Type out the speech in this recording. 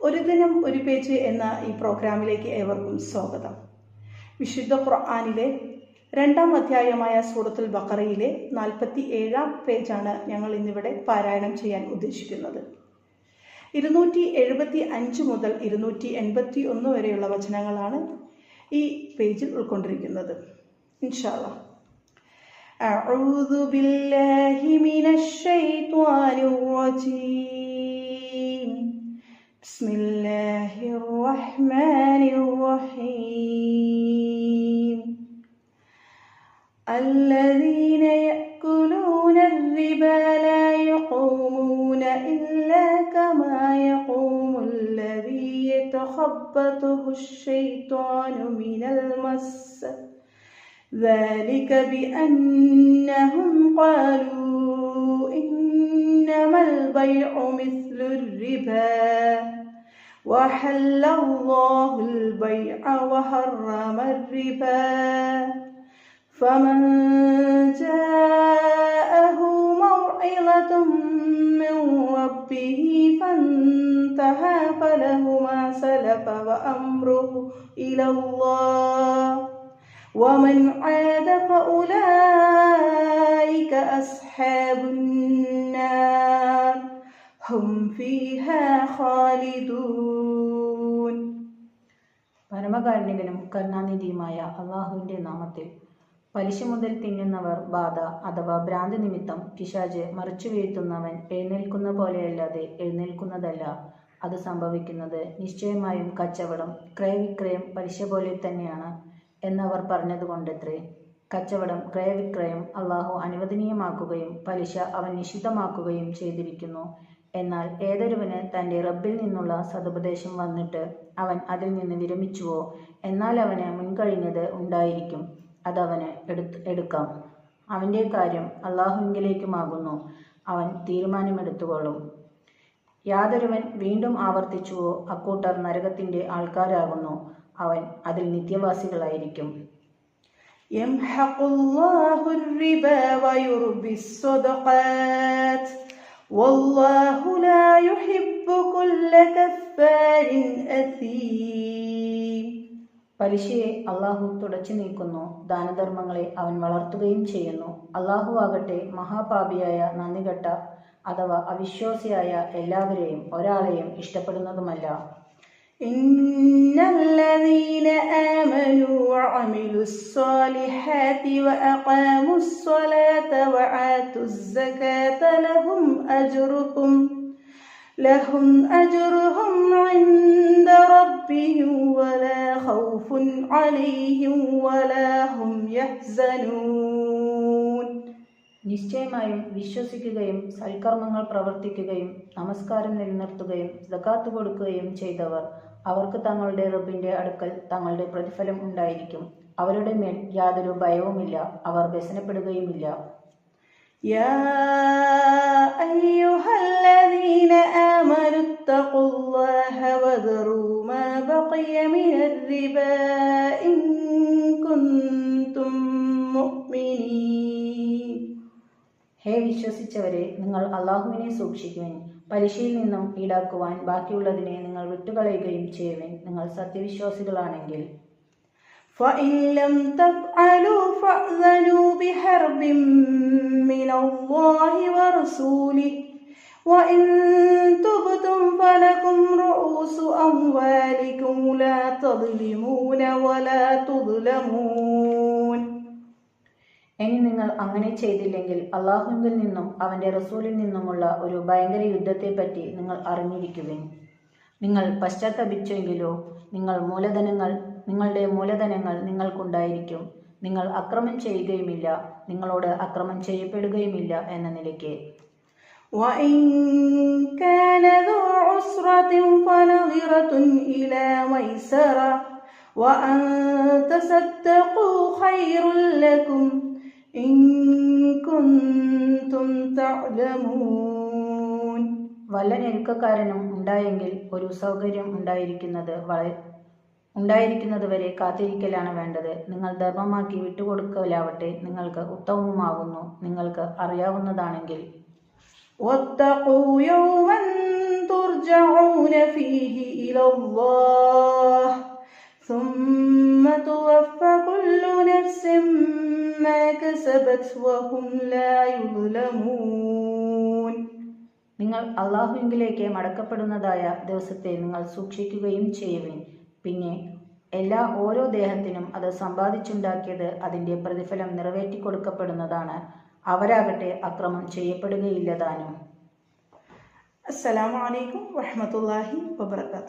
ഒരു ദിനം ഒരു പേജ് എന്ന ഈ പ്രോഗ്രാമിലേക്ക് ഏവർക്കും സ്വാഗതം വിശുദ്ധ ഖുർആാനിലെ രണ്ടാം അധ്യായമായ സൂറത്തുൽ ബക്കറയിലെ നാൽപ്പത്തി ഏഴാം പേജാണ് ഞങ്ങൾ ഇന്നിവിടെ പാരായണം ചെയ്യാൻ ഉദ്ദേശിക്കുന്നത് ഇരുന്നൂറ്റി എഴുപത്തി അഞ്ച് മുതൽ ഇരുന്നൂറ്റി എൺപത്തി ഒന്ന് വരെയുള്ള വചനങ്ങളാണ് ഈ പേജിൽ ഉൾക്കൊണ്ടിരിക്കുന്നത് ഇൻഷാല്ലാ أعوذ بالله من الشيطان الرجيم بسم الله الرحمن الرحيم. الذين يأكلون الربا لا يقومون إلا كما يقوم الذي يتخبطه الشيطان من المس. ذلك بأنهم قالوا إنما البيع مثل الربا. وحل الله البيع وحرم الربا. فمن جاءه موعظة من ربه فانتهى فله ما سلف وأمره إلى الله. ومن عاد فأولئك أصحاب النار. പരമകാരുണികനും കരുണാനിധിയുമായ അള്ളാഹുവിന്റെ നാമത്തിൽ പലിശ മുതൽ തിന്നുന്നവർ ബാധ അഥവാ ഭ്രാന്ത് നിമിത്തം പിശാജ് മറിച്ചു വീഴ്ത്തുന്നവൻ എഴുന്നേൽക്കുന്ന പോലെയല്ലാതെ എഴുന്നേൽക്കുന്നതല്ല. അത് സംഭവിക്കുന്നത് നിശ്ചയമായും കച്ചവടം ക്രയവിക്രയം പലിശ പോലെ തന്നെയാണ് എന്നവർ പറഞ്ഞതുകൊണ്ടത്രേ. കച്ചവടം ക്രയവിക്രയം അള്ളാഹു അനുവദനീയമാക്കുകയും പലിശ അവൻ നിഷിദ്ധമാക്കുകയും ചെയ്തിരിക്കുന്നു. എന്നാൽ ഏതൊരുവന് തൻ്റെ റബ്ബിൽ നിന്നുള്ള സതുപദേശം വന്നിട്ട് അവൻ അതിൽ നിന്ന് വിരമിച്ചുവോ എന്നാൽ അവന് മുൻകഴിഞ്ഞത് ഉണ്ടായിരിക്കും അതവന് എടുത്ത് എടുക്കാം അവൻ്റെ കാര്യം അള്ളാഹുവിങ്കിലേക്കുമാകുന്നു അവൻ തീരുമാനമെടുത്തുകൊള്ളും യാതൊരുവൻ വീണ്ടും ആവർത്തിച്ചുവോ അക്കൂട്ടർ നരകത്തിൻ്റെ ആൾക്കാരാകുന്നു അവൻ അതിൽ നിത്യവാസികളായിരിക്കും يمحق الله الربا ويربي الصدقات والله لا يحب كل كفار أثيم പലിശയെ അള്ളാഹു തുടച്ചു നീക്കുന്നു ദാനധർമ്മങ്ങളെ അവൻ വളർത്തുകയും ചെയ്യുന്നു അള്ളാഹു ആകട്ടെ മഹാപാപിയായ നന്ദികെട്ട അഥവാ അവിശ്വാസിയായ എല്ലാവരെയും ഒരാളെയും ഇഷ്ടപ്പെടുന്നതുമല്ല إن الذين آمنوا وعملوا الصالحات وأقاموا الصلاة وآتوا الزكاة لهم أجرهم لهم أجرهم عند ربهم ولا خوف عليهم ولا هم يحزنون നിശ്ചയമായും വിശ്വസിക്കുകയും സൽക്കർമ്മങ്ങൾ പ്രവർത്തിക്കുകയും നമസ്കാരം നിലനിർത്തുകയും സകാത്ത് കൊടുക്കുകയും ചെയ്തവർ. അവർക്ക് തങ്ങളുടെ റബ്ബിന്റെ അടുക്കൽ തങ്ങളുടെ പ്രതിഫലം ഉണ്ടായിരിക്കും. അവരുടെ മേൽ യാതൊരു ഭയവുമില്ല. അവർ വ്യസനപ്പെടുകയുമില്ല. ഹേ വിശ്വസിച്ചവരെ നിങ്ങൾ അള്ളാഹുവിനെ സൂക്ഷിക്കുവിൻ പലിശയിൽ നിന്നും ഈടാക്കുവാൻ ബാക്കിയുള്ളതിനെ നിങ്ങൾ വിട്ടുകളയുകയും ചെയ്യുവിൻ നിങ്ങൾ സത്യവിശ്വാസികളാണെങ്കിൽ فإن لم تفعلوا فأذنوا بحرب من الله ورسوله وإن تبتم فلكم رؤوس أموالكم لا تظلمون ولا تظلمون ഇനി നിങ്ങൾ അങ്ങനെ ചെയ്തില്ലെങ്കിൽ അള്ളാഹുവിൽ നിന്നും അവന്റെ റസൂലിൽ നിന്നുമുള്ള ഒരു ഭയങ്കര യുദ്ധത്തെപ്പറ്റി നിങ്ങൾ അറിഞ്ഞിരിക്കുവിൻ നിങ്ങൾ പശ്ചാത്തപിച്ചെങ്കിലോ നിങ്ങൾ മൂലധനങ്ങൾ നിങ്ങളുടെ മൂലധനങ്ങൾ നിങ്ങൾക്കുണ്ടായിരിക്കും നിങ്ങൾ അക്രമം ചെയ്യുകയുമില്ല നിങ്ങളോട് അക്രമം ചെയ്യപ്പെടുകയുമില്ല എന്ന നിലയ്ക്ക് وإن كان ذو عسرة فنظرة إلى ميسرة وأن تصدقوا خير لكم إن كنتم تعلمون വല്ല ഞെരുക്കക്കാരനും ഉണ്ടായെങ്കിൽ ഒരു സൗകര്യം ഉണ്ടായിരിക്കുന്നത് വളരെ ഉണ്ടായിരിക്കുന്നത് വരെ കാത്തിരിക്കലാണ് വേണ്ടത് നിങ്ങൾ ധർമ്മമാക്കി വിട്ടുകൊടുക്കലാവട്ടെ നിങ്ങൾക്ക് ഉത്തമമാകുന്നു നിങ്ങൾക്ക് അറിയാവുന്നതാണെങ്കിൽ واتقوا يوما ترجعون فيه إلى الله ثم توفى كل نفس നിങ്ങൾ അള്ളാഹുവിങ്കിലേക്ക് മടക്കപ്പെടുന്നതായ ദിവസത്തെ നിങ്ങൾ സൂക്ഷിക്കുകയും ചെയ്യുവിൻ. പിന്നെ എല്ലാ ഓരോ ദേഹത്തിനും അത് സമ്പാദിച്ചുണ്ടാക്കിയത് അതിന്റെ പ്രതിഫലം നിറവേറ്റിക്കൊടുക്കപ്പെടുന്നതാണ്. അവരാകട്ടെ അക്രമം ചെയ്യപ്പെടുകയില്ലതാനും. അസ്സലാമലൈക്കും വഹമത്തല്ലാഹി വബർക്കാത്തു